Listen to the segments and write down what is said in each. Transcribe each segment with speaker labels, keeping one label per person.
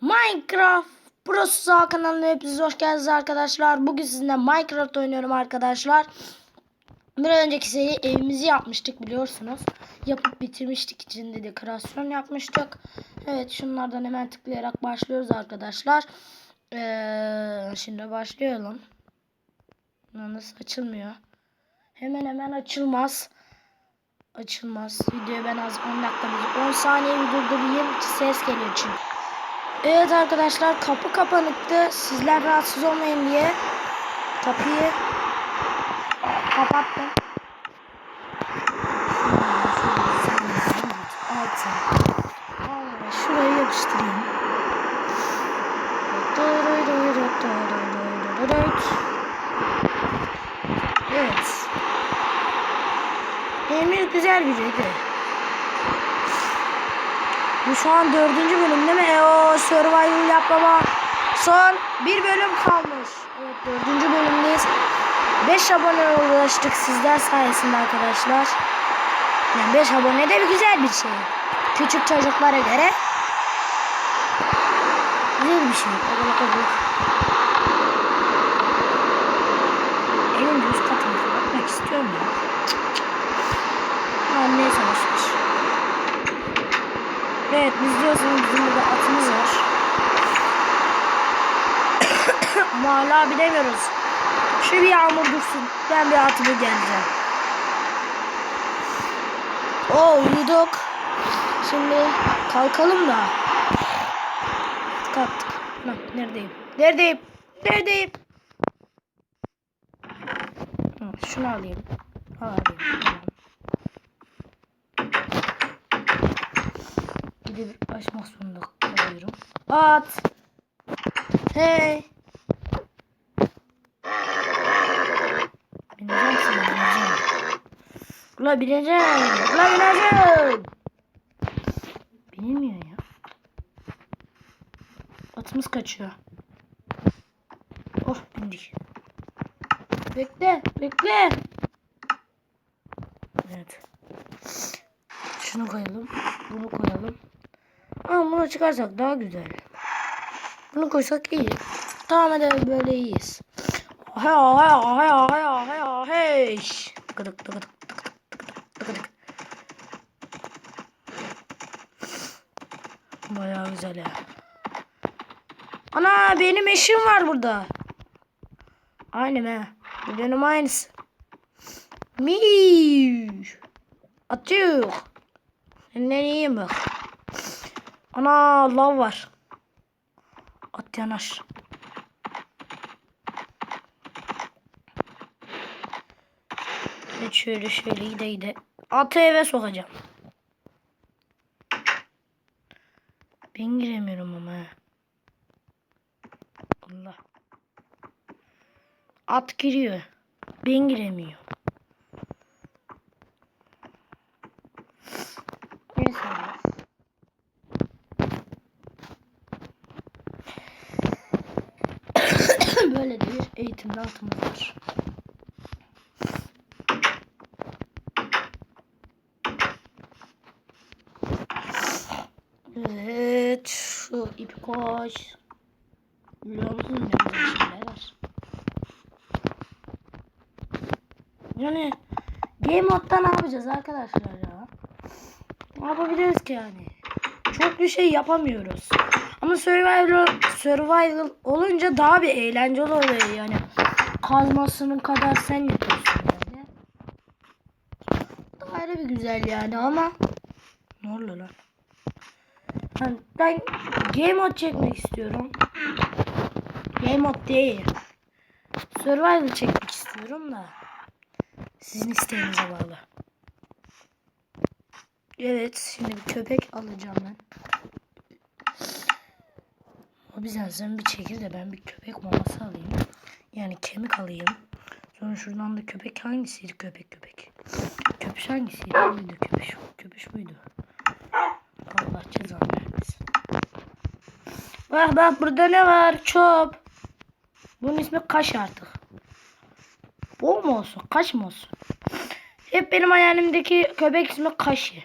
Speaker 1: Minecraft Pro Sağ kanalına hepiniz hoş geldiniz arkadaşlar. Bugün sizinle Minecraft oynuyorum arkadaşlar. Bir önceki seri evimizi yapmıştık biliyorsunuz. Yapıp bitirmiştik. İçinde dekorasyon yapmıştık. Evet şunlardan hemen tıklayarak başlıyoruz arkadaşlar. Ee, şimdi başlayalım. Nasıl açılmıyor? Hemen hemen açılmaz. Açılmaz. Videoyu ben az 10 dakika 10 saniye bir durdurayım. Ses geliyor çünkü. Evet arkadaşlar kapı kapanıktı. Sizler rahatsız olmayın diye kapıyı kapattım. Şurayı yapıştırayım. Evet. Emir güzel bir dedi. Bu şu an dördüncü bölüm değil mi? E o survival yap baba. Son bir bölüm kalmış. Evet dördüncü bölümdeyiz. 5 abone ulaştık sizler sayesinde arkadaşlar. Yani 5 abone de bir güzel bir şey. Küçük çocuklara göre güzel bir şey. Kabul kabul. Evin üst katına bakmak istiyorum ya. Biz diyorsunuz bizim burada atımız var. Ama hala bilemiyoruz. Şu bir yağmur dursun. Ben bir atımı geleceğim. Oo uyuduk. Şimdi kalkalım da. Kalktık. Lan, neredeyim? Neredeyim? Neredeyim? Şunu alayım. Alayım. Gidip açmak zorunda kalıyorum. At. Hey. Bineceğim sana bineceğim. Ula bineceğim. Ula bineceğim. Binilmiyor ya. Atımız kaçıyor. Of bindik. Bekle. Bekle. Evet. Şunu koyalım. Bunu koyalım. Ama bunu çıkarsak daha güzel. Bunu koysak iyi. Tamam hadi böyle iyiyiz. Hay hay hay hay hay hey. Tıkıdık tıkıdık tıkıdık. Bayağı güzel ya. Ana benim eşim var burada. Aynı be. Benim aynısı. Miii. Atıyor. Senden iyiyim bak. Ana lav var. At yanaş. Evet şöyle şöyle gide gide. Atı eve sokacağım. Ben giremiyorum ama. Allah. At giriyor. Ben giremiyorum. Böyle de bir eğitim dağıtımız var. Evet. Şu ipi koş. Biliyor musunuz ne var. Yani game modda ne yapacağız arkadaşlar ya? Ne yapabiliriz ki yani? Çok bir şey yapamıyoruz. Ama survival, survival olunca daha bir eğlenceli oluyor yani. Kazmasının kadar sen yapıyorsun yani. Daha ayrı bir güzel yani ama ne oluyor lan? Yani ben game mod çekmek istiyorum. Game mod değil. Survival çekmek istiyorum da. Sizin isteğinize bağlı. Evet, şimdi bir köpek alacağım ben. O bizden sen bir çekir de ben bir köpek maması alayım. Yani kemik alayım. Sonra şuradan da köpek hangisiydi? Köpek köpek. Köpüş hangisiydi? Buydu köpüş. Köpüş buydu. Allah cezanı vermesin. Bak bak burada ne var? Çöp. Bunun ismi kaş artık. Bol mu olsun? Kaş mı olsun? Hep benim hayalimdeki köpek ismi Kaşı.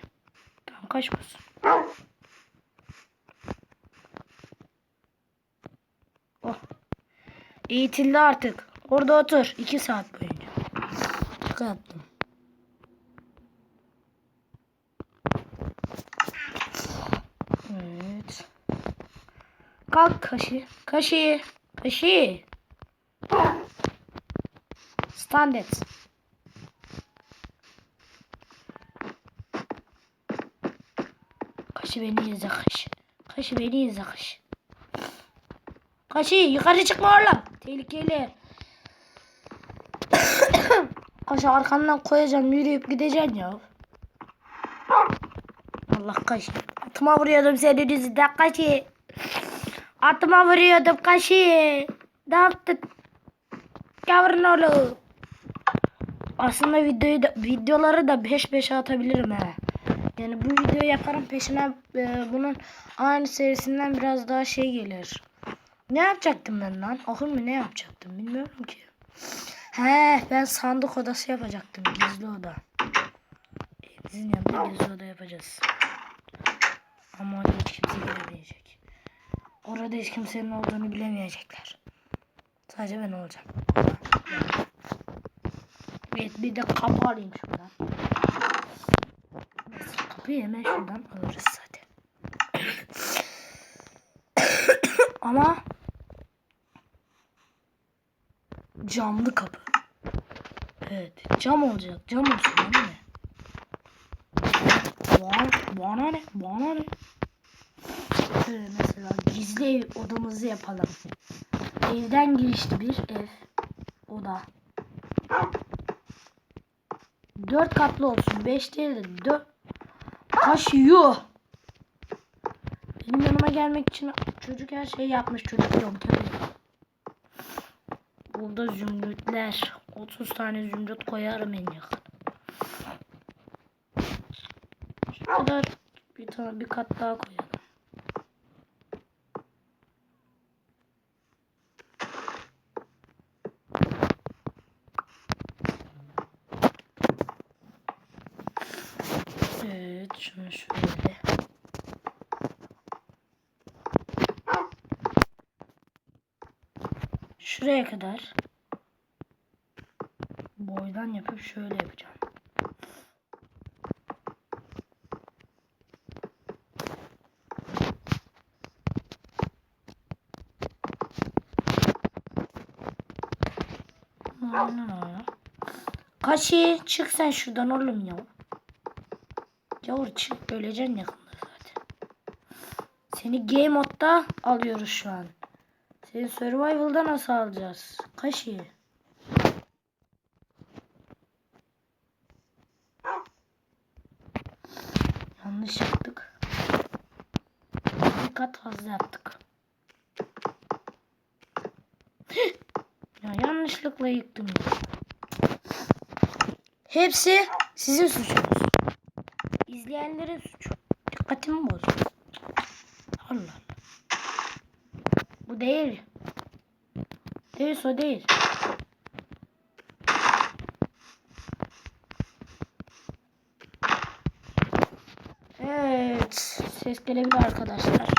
Speaker 1: Tamam kaş olsun. Eğitildi artık. Orada otur. 2 saat boyunca. Şaka yaptım. Evet. Kalk kaşı. Kaşı. Kaşı. Stand. Kaşı beni izle kaşı. Kaşı beni izle kaşı. Kaşı yukarı çıkma oğlum. Tehlikeli. kaşı arkandan koyacağım yürüyüp gideceksin ya. Allah kaşı. Atıma vuruyordum senin yüzünden kaşı. Atıma vuruyordum kaşı. Ne yaptın? Yavrum oğlum. Aslında videoyu da, videoları da 5-5 atabilirim he. Yani bu videoyu yaparım peşine e, bunun aynı serisinden biraz daha şey gelir. Ne yapacaktım ben lan? Akıl mı ne yapacaktım bilmiyorum ki. He ben sandık odası yapacaktım. Gizli oda. Evimizin yanında gizli oda yapacağız. Ama oraya hiç kimse giremeyecek. Orada hiç kimsenin olduğunu bilemeyecekler. Sadece ben olacağım. Evet bir de kapı alayım şuradan. Kapıyı hemen şuradan alırız zaten. Ama camlı kapı. Evet cam olacak. Cam olsun değil mi? Bana, bana ne? Bana ne? Şöyle mesela gizli ev odamızı yapalım. Evden girişli bir ev. Oda. Dört katlı olsun. Beş değil de dört. Kaşıyor. Benim yanıma gelmek için çocuk her şeyi yapmış. Çocuk diyorum tabii. Burada zümrütler. 30 tane zümrüt koyarım en yakın. Şu kadar bir tane bir kat daha koyalım. Evet şunu şöyle. Şuraya kadar boydan yapıp şöyle yapacağım. Kaşı çık sen şuradan oğlum ya. Yavur çık öleceksin yakında zaten. Seni game modda alıyoruz şu an. Seni survival'da nasıl alacağız? Kaşı. Yanlış yaptık. Bir kat fazla yaptık. ya yanlışlıkla yıktım ya. Hepsi sizin suçunuz. İzleyenlerin suçu. Dikkatimi bozuyor. Allah değil. Değil o değil. Evet. Ses gelebilir arkadaşlar.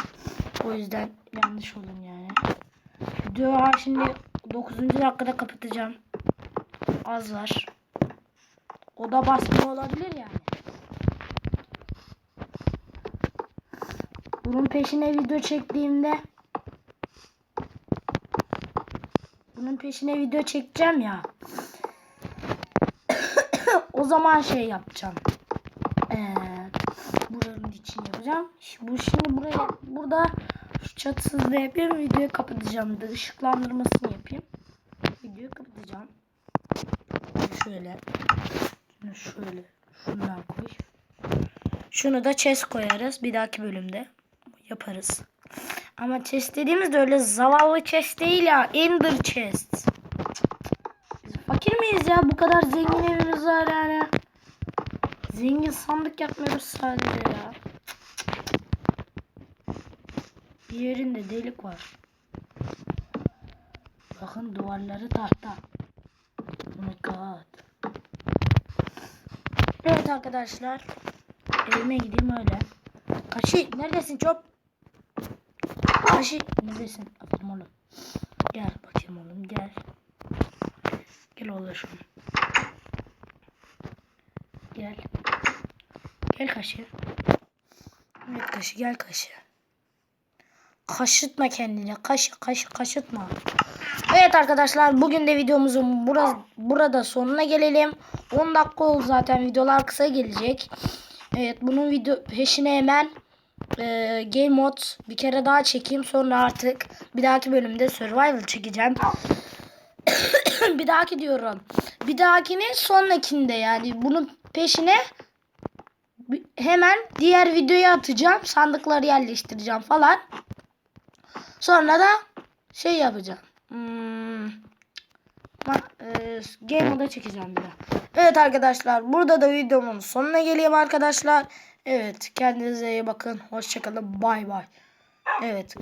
Speaker 1: O yüzden yanlış olun yani. Videoyu şimdi 9. dakikada kapatacağım. Az var. O da basma olabilir yani. Bunun peşine video çektiğimde bunun peşine video çekeceğim ya. o zaman şey yapacağım. Ee, buranın için yapacağım. Bu şimdi buraya burada şu çatısızda yapayım. Videoyu kapatacağım. da ışıklandırmasını yapayım. Videoyu kapatacağım. Şöyle. Şunu şöyle. Şundan koy. Şunu da chest koyarız. Bir dahaki bölümde yaparız. Ama chest dediğimizde öyle zavallı chest değil ya. Ender chest. Biz fakir miyiz ya? Bu kadar zengin evimiz var yani. Zengin sandık yapmıyoruz sadece ya. Bir yerinde delik var. Bakın duvarları tahta. My god. Evet arkadaşlar. Evime gideyim öyle. Kaşı neredesin çöp? Kaşı neredesin? Aferin oğlum. Gel bakayım. oğlum gel. Gel oğlum. Gel. Gel kaşı. Evet kaşı gel kaşı. Kaşıtma kendini. Kaşı kaşı kaşıtma. Evet arkadaşlar bugün de videomuzun burada, burada sonuna gelelim. 10 dakika oldu zaten videolar kısa gelecek. Evet bunun video peşine hemen e, game mod bir kere daha çekeyim sonra artık bir dahaki bölümde survival çekeceğim. bir dahaki diyorum. Bir dahakinin sonrakinde yani bunun peşine hemen diğer videoyu atacağım. Sandıkları yerleştireceğim falan. Sonra da şey yapacağım. Hmm, ma- e, game moda çekeceğim bir de. Evet arkadaşlar burada da videomun sonuna geleyim arkadaşlar. Evet kendinize iyi bakın. Hoşçakalın. Bay bay. Evet.